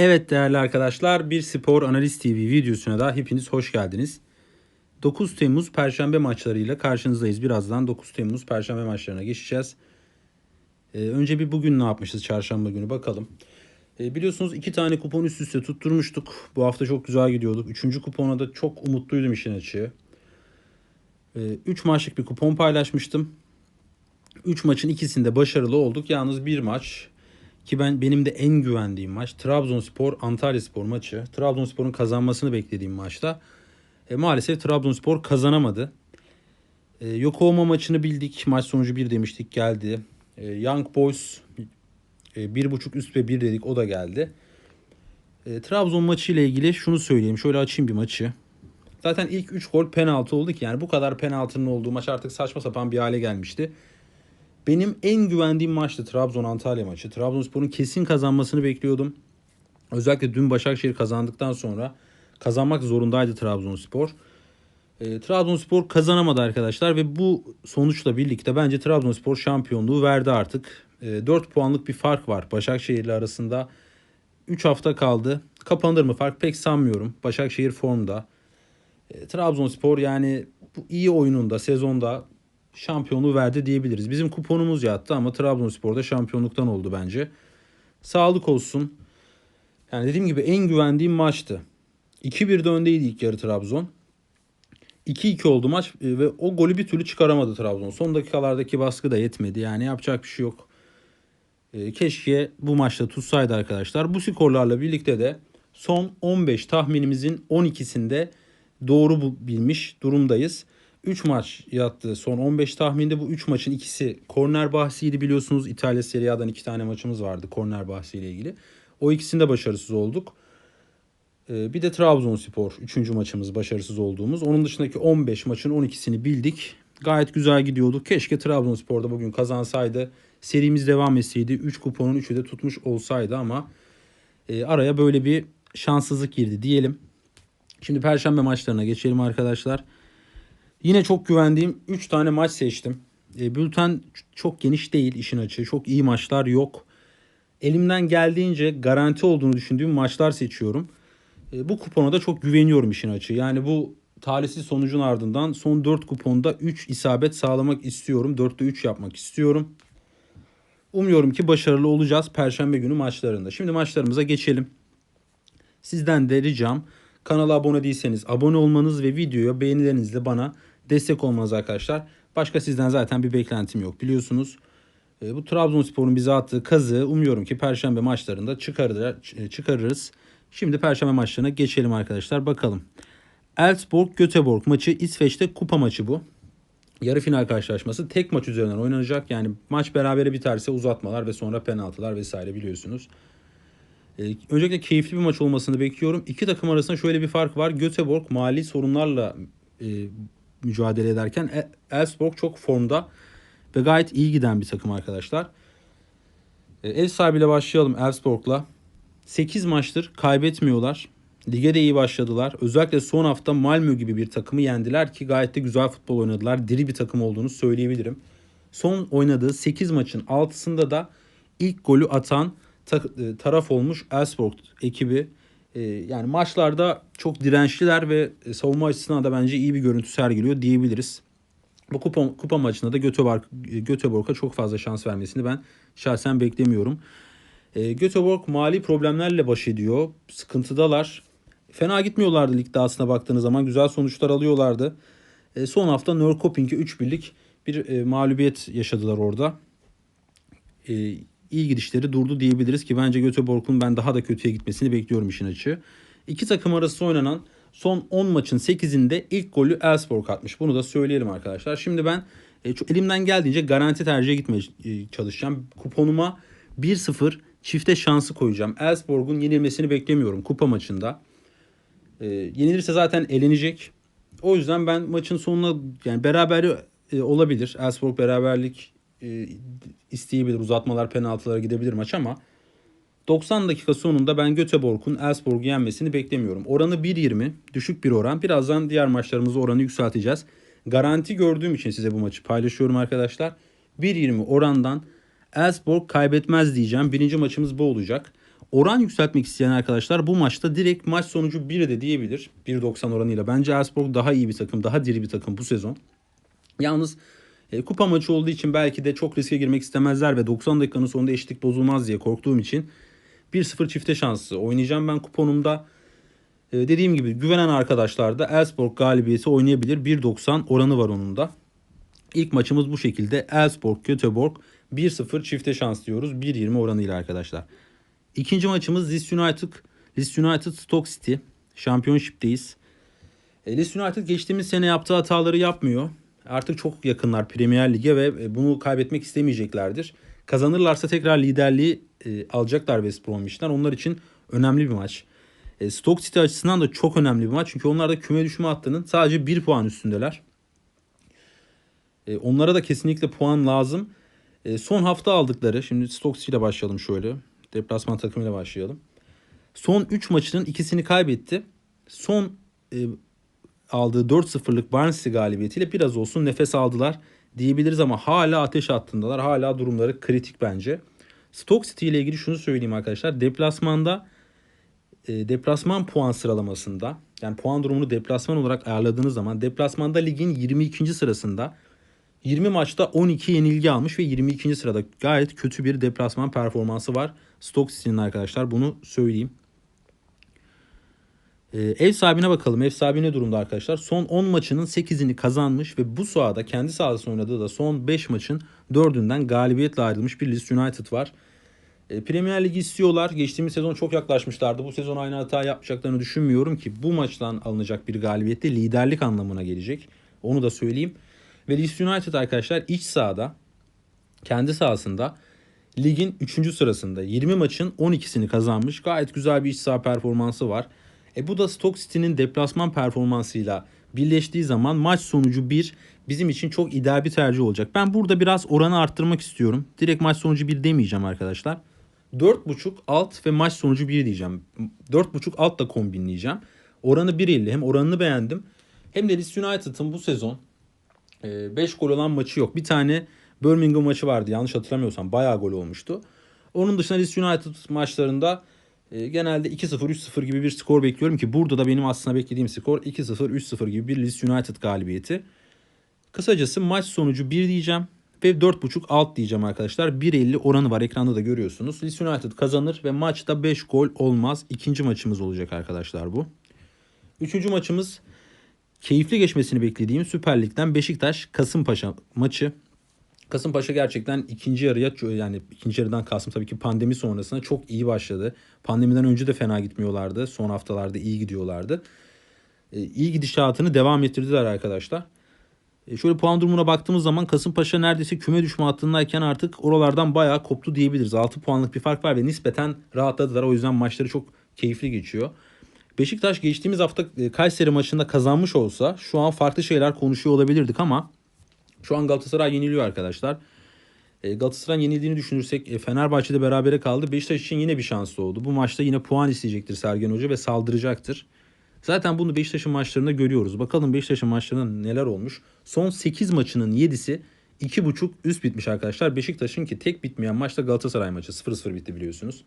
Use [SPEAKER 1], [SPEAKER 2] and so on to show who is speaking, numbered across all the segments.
[SPEAKER 1] Evet değerli arkadaşlar bir spor analiz TV videosuna da hepiniz hoş geldiniz. 9 Temmuz Perşembe maçlarıyla karşınızdayız. Birazdan 9 Temmuz Perşembe maçlarına geçeceğiz. Ee, önce bir bugün ne yapmışız çarşamba günü bakalım. Ee, biliyorsunuz iki tane kupon üst üste tutturmuştuk. Bu hafta çok güzel gidiyorduk. Üçüncü kupona da çok umutluydum işin açığı. 3 maçlık bir kupon paylaşmıştım. 3 maçın ikisinde başarılı olduk. Yalnız bir maç ki ben benim de en güvendiğim maç Trabzonspor Antalyaspor maçı. Trabzonspor'un kazanmasını beklediğim maçta e, maalesef Trabzonspor kazanamadı. E, Yokohama maçını bildik. Maç sonucu 1 demiştik geldi. E, Young Boys e, 1.5 üst ve 1 dedik o da geldi. E, Trabzon maçı ile ilgili şunu söyleyeyim. Şöyle açayım bir maçı. Zaten ilk 3 gol penaltı oldu ki yani bu kadar penaltının olduğu maç artık saçma sapan bir hale gelmişti. Benim en güvendiğim maçtı Trabzon Antalya maçı. Trabzonspor'un kesin kazanmasını bekliyordum. Özellikle dün Başakşehir kazandıktan sonra kazanmak zorundaydı Trabzonspor. E, Trabzonspor kazanamadı arkadaşlar ve bu sonuçla birlikte bence Trabzonspor şampiyonluğu verdi artık. E, 4 puanlık bir fark var Başakşehir ile arasında. 3 hafta kaldı. Kapanır mı fark pek sanmıyorum. Başakşehir formda. E, Trabzonspor yani bu iyi oyununda sezonda şampiyonluğu verdi diyebiliriz. Bizim kuponumuz yattı ama Trabzonspor'da şampiyonluktan oldu bence. Sağlık olsun. Yani dediğim gibi en güvendiğim maçtı. 2-1'de öndeydi ilk yarı Trabzon. 2-2 oldu maç e, ve o golü bir türlü çıkaramadı Trabzon. Son dakikalardaki baskı da yetmedi. Yani yapacak bir şey yok. E, keşke bu maçta tutsaydı arkadaşlar. Bu skorlarla birlikte de son 15 tahminimizin 12'sinde doğru bilmiş durumdayız. 3 maç yattı son 15 tahminde. Bu 3 maçın ikisi korner bahsiydi biliyorsunuz. İtalya Serie A'dan 2 tane maçımız vardı korner bahsiyle ilgili. O ikisinde başarısız olduk. Ee, Bir de Trabzonspor 3. maçımız başarısız olduğumuz. Onun dışındaki 15 maçın 12'sini bildik. Gayet güzel gidiyorduk. Keşke Trabzonspor'da bugün kazansaydı. Serimiz devam etseydi. 3 kuponun 3'ü de tutmuş olsaydı ama e, araya böyle bir şanssızlık girdi diyelim. Şimdi perşembe maçlarına geçelim arkadaşlar. Yine çok güvendiğim 3 tane maç seçtim. E, bülten çok geniş değil işin açığı. Çok iyi maçlar yok. Elimden geldiğince garanti olduğunu düşündüğüm maçlar seçiyorum. E, bu kupona da çok güveniyorum işin açığı. Yani bu talihsiz sonucun ardından son 4 kuponda 3 isabet sağlamak istiyorum. 4'te 3 yapmak istiyorum. Umuyorum ki başarılı olacağız Perşembe günü maçlarında. Şimdi maçlarımıza geçelim. Sizden de ricam kanala abone değilseniz abone olmanız ve videoya beğenilerinizle bana destek olmanız arkadaşlar. Başka sizden zaten bir beklentim yok biliyorsunuz. E, Bu Trabzonspor'un bize attığı kazığı umuyorum ki Perşembe maçlarında çıkarır, çıkarırız. Şimdi Perşembe maçlarına geçelim arkadaşlar bakalım. Elfsborg Göteborg maçı İsveç'te kupa maçı bu. Yarı final karşılaşması tek maç üzerinden oynanacak. Yani maç berabere biterse uzatmalar ve sonra penaltılar vesaire biliyorsunuz. Ee, öncelikle keyifli bir maç olmasını bekliyorum. İki takım arasında şöyle bir fark var. Göteborg mali sorunlarla e, mücadele ederken E- Elfsborg çok formda ve gayet iyi giden bir takım arkadaşlar. E, ev sahibiyle başlayalım Elfsborg'la. 8 maçtır kaybetmiyorlar. Lige de iyi başladılar. Özellikle son hafta Malmö gibi bir takımı yendiler ki gayet de güzel futbol oynadılar. Diri bir takım olduğunu söyleyebilirim. Son oynadığı 8 maçın 6'sında da ilk golü atan ta- e, taraf olmuş Elfsborg ekibi. E, Yani maçlarda çok dirençliler ve e, savunma açısından da bence iyi bir görüntü sergiliyor diyebiliriz. Bu kupa, kupa maçında da Göteborg, Göteborg'a çok fazla şans vermesini ben şahsen beklemiyorum. E, Göteborg mali problemlerle baş ediyor. Sıkıntıdalar. Fena gitmiyorlardı ligde aslına baktığınız zaman. Güzel sonuçlar alıyorlardı. E, son hafta Norrköping'e 3-1'lik bir e, mağlubiyet yaşadılar orada. E, iyi gidişleri durdu diyebiliriz ki bence Göteborg'un ben daha da kötüye gitmesini bekliyorum işin açığı. İki takım arası oynanan son 10 maçın 8'inde ilk golü Elfsborg atmış. Bunu da söyleyelim arkadaşlar. Şimdi ben e, elimden geldiğince garanti tercihe gitmeye e, çalışacağım. Kuponuma 1-0 çifte şansı koyacağım. Elfsborg'un yenilmesini beklemiyorum kupa maçında. E, yenilirse zaten elenecek. O yüzden ben maçın sonuna yani beraber olabilir. Elfsborg beraberlik e, isteyebilir. Uzatmalar, penaltılara gidebilir maç ama 90 dakika sonunda ben Göteborg'un Elfsborg'u yenmesini beklemiyorum. Oranı 1.20. Düşük bir oran. Birazdan diğer maçlarımızda oranı yükselteceğiz. Garanti gördüğüm için size bu maçı paylaşıyorum arkadaşlar. 1.20 orandan Elfsborg kaybetmez diyeceğim. Birinci maçımız bu olacak. Oran yükseltmek isteyen arkadaşlar bu maçta direkt maç sonucu 1 de diyebilir. 1.90 oranıyla. Bence Elfsborg daha iyi bir takım, daha diri bir takım bu sezon. Yalnız e, kupa maçı olduğu için belki de çok riske girmek istemezler ve 90 dakikanın sonunda eşitlik bozulmaz diye korktuğum için 1-0 çifte şansı oynayacağım ben kuponumda. E, dediğim gibi güvenen arkadaşlar da Elfsborg galibiyeti oynayabilir. 1.90 oranı var onun da. İlk maçımız bu şekilde. Elfsborg Göteborg 1-0 çifte şans diyoruz. 1.20 oranıyla arkadaşlar. İkinci maçımız Leeds United, Leeds United Stoke City. Championship'teyiz. E, Leeds United geçtiğimiz sene yaptığı hataları yapmıyor. Artık çok yakınlar Premier Lig'e ve e, bunu kaybetmek istemeyeceklerdir. Kazanırlarsa tekrar liderliği e, alacaklar West Bromwich'ten. Onlar için önemli bir maç. E, Stoke City açısından da çok önemli bir maç. Çünkü onlar da küme düşme hattının sadece 1 puan üstündeler. E, onlara da kesinlikle puan lazım. E, son hafta aldıkları, şimdi Stoke City ile başlayalım şöyle. Deplasman takımıyla başlayalım. Son 3 maçının ikisini kaybetti. Son e, aldığı 4-0'lık Barnsley galibiyetiyle biraz olsun nefes aldılar diyebiliriz ama hala ateş hattındalar. Hala durumları kritik bence. Stoke City ile ilgili şunu söyleyeyim arkadaşlar. Deplasmanda e, deplasman puan sıralamasında yani puan durumunu deplasman olarak ayarladığınız zaman deplasmanda ligin 22. sırasında 20 maçta 12 yenilgi almış ve 22. sırada gayet kötü bir deplasman performansı var. Stoke City'nin arkadaşlar bunu söyleyeyim. Ee, ev sahibine bakalım. Ev sahibi ne durumda arkadaşlar? Son 10 maçının 8'ini kazanmış ve bu sahada kendi sahasında oynadığı da son 5 maçın 4'ünden galibiyetle ayrılmış bir Leeds United var. Ee, Premier Ligi istiyorlar. Geçtiğimiz sezon çok yaklaşmışlardı. Bu sezon aynı hata yapmayacaklarını düşünmüyorum ki bu maçtan alınacak bir galibiyette liderlik anlamına gelecek. Onu da söyleyeyim. Ve Leeds United arkadaşlar iç sahada kendi sahasında ligin 3. sırasında 20 maçın 12'sini kazanmış. Gayet güzel bir iç saha performansı var. E bu da Stoke City'nin deplasman performansıyla birleştiği zaman maç sonucu 1 bizim için çok ideal bir tercih olacak. Ben burada biraz oranı arttırmak istiyorum. Direkt maç sonucu 1 demeyeceğim arkadaşlar. 4.5 alt ve maç sonucu 1 diyeceğim. 4.5 alt da kombinleyeceğim. Oranı 1.50 hem oranını beğendim. Hem de Leeds United'ın bu sezon 5 gol olan maçı yok. Bir tane Birmingham maçı vardı yanlış hatırlamıyorsam. Bayağı gol olmuştu. Onun dışında Leeds United maçlarında e, genelde 2-0 3-0 gibi bir skor bekliyorum ki burada da benim aslında beklediğim skor 2-0 3-0 gibi bir Leeds United galibiyeti. Kısacası maç sonucu 1 diyeceğim ve 4.5 alt diyeceğim arkadaşlar. 1.50 oranı var ekranda da görüyorsunuz. Leeds United kazanır ve maçta 5 gol olmaz. İkinci maçımız olacak arkadaşlar bu. Üçüncü maçımız keyifli geçmesini beklediğim Süper Lig'den Beşiktaş Kasımpaşa maçı. Kasımpaşa gerçekten ikinci yarıya yani ikinci yarıdan kastım tabii ki pandemi sonrasında çok iyi başladı. Pandemiden önce de fena gitmiyorlardı. Son haftalarda iyi gidiyorlardı. E, iyi gidişatını devam ettirdiler arkadaşlar. E, şöyle puan durumuna baktığımız zaman Kasımpaşa neredeyse küme düşme hattındayken artık oralardan bayağı koptu diyebiliriz. 6 puanlık bir fark var ve nispeten rahatladılar. O yüzden maçları çok keyifli geçiyor. Beşiktaş geçtiğimiz hafta e, Kayseri maçında kazanmış olsa şu an farklı şeyler konuşuyor olabilirdik ama şu an Galatasaray yeniliyor arkadaşlar. E, Galatasaray'ın yenildiğini düşünürsek e, Fenerbahçe'de berabere kaldı. Beşiktaş için yine bir şans doğdu. Bu maçta yine puan isteyecektir Sergen Hoca ve saldıracaktır. Zaten bunu Beşiktaş'ın maçlarında görüyoruz. Bakalım Beşiktaş'ın maçlarında neler olmuş. Son 8 maçının 7'si 2.5 üst bitmiş arkadaşlar. Beşiktaş'ın ki tek bitmeyen maçta Galatasaray maçı 0-0 bitti biliyorsunuz.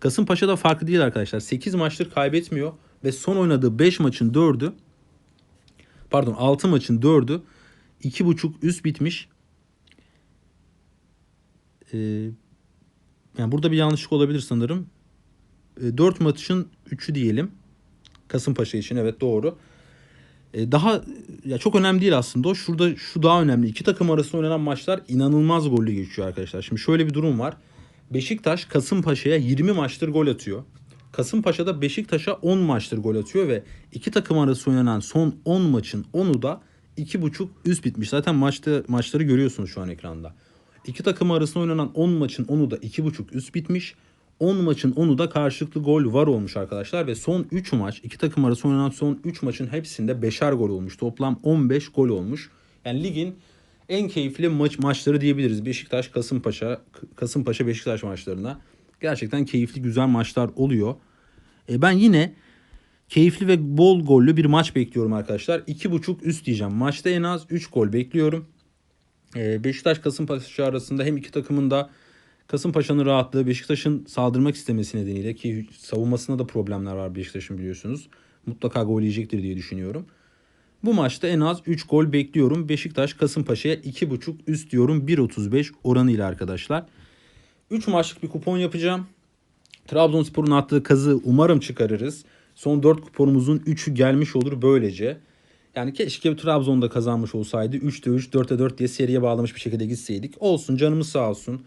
[SPEAKER 1] Kasımpaşa'da farklı değil arkadaşlar. 8 maçtır kaybetmiyor ve son oynadığı 5 maçın 4'ü pardon 6 maçın 4'ü 2.5 üst bitmiş. Ee, yani burada bir yanlışlık olabilir sanırım. Ee, 4 maçın 3'ü diyelim. Kasımpaşa için evet doğru. Ee, daha ya çok önemli değil aslında o. Şurada şu daha önemli. İki takım arasında oynanan maçlar inanılmaz gollü geçiyor arkadaşlar. Şimdi şöyle bir durum var. Beşiktaş Kasımpaşa'ya 20 maçtır gol atıyor. Kasımpaşa'da Beşiktaş'a 10 maçtır gol atıyor ve iki takım arası oynanan son 10 maçın 10'u da 2.5 üst bitmiş. Zaten maçta maçları görüyorsunuz şu an ekranda. İki takım arasında oynanan 10 maçın 10'u da 2.5 üst bitmiş. 10 maçın 10'u da karşılıklı gol var olmuş arkadaşlar ve son 3 maç iki takım arası oynanan son 3 maçın hepsinde 5'er gol olmuş. Toplam 15 gol olmuş. Yani ligin en keyifli maç maçları diyebiliriz. Beşiktaş Kasımpaşa Kasımpaşa Beşiktaş maçlarına. Gerçekten keyifli güzel maçlar oluyor. E ben yine keyifli ve bol gollü bir maç bekliyorum arkadaşlar. 2.5 üst diyeceğim. Maçta en az 3 gol bekliyorum. E, Beşiktaş Kasımpaşa arasında hem iki takımın da Kasımpaşa'nın rahatlığı Beşiktaş'ın saldırmak istemesi nedeniyle ki savunmasında da problemler var Beşiktaş'ın biliyorsunuz. Mutlaka gol yiyecektir diye düşünüyorum. Bu maçta en az 3 gol bekliyorum. Beşiktaş Kasımpaşa'ya 2.5 üst diyorum 1.35 oranıyla arkadaşlar. 3 maçlık bir kupon yapacağım. Trabzonspor'un attığı kazı umarım çıkarırız. Son 4 kuponumuzun 3'ü gelmiş olur böylece. Yani keşke Trabzon'da kazanmış olsaydı. 3'te 3, 4'te 4 diye seriye bağlamış bir şekilde gitseydik. Olsun canımız sağ olsun.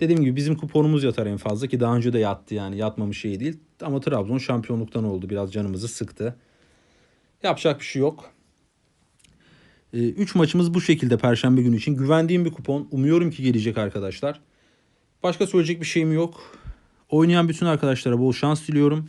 [SPEAKER 1] Dediğim gibi bizim kuponumuz yatar en fazla ki daha önce de yattı yani yatmamış şey değil. Ama Trabzon şampiyonluktan oldu. Biraz canımızı sıktı. Yapacak bir şey yok. 3 maçımız bu şekilde Perşembe günü için. Güvendiğim bir kupon. Umuyorum ki gelecek arkadaşlar. Başka söyleyecek bir şeyim yok. Oynayan bütün arkadaşlara bol şans diliyorum.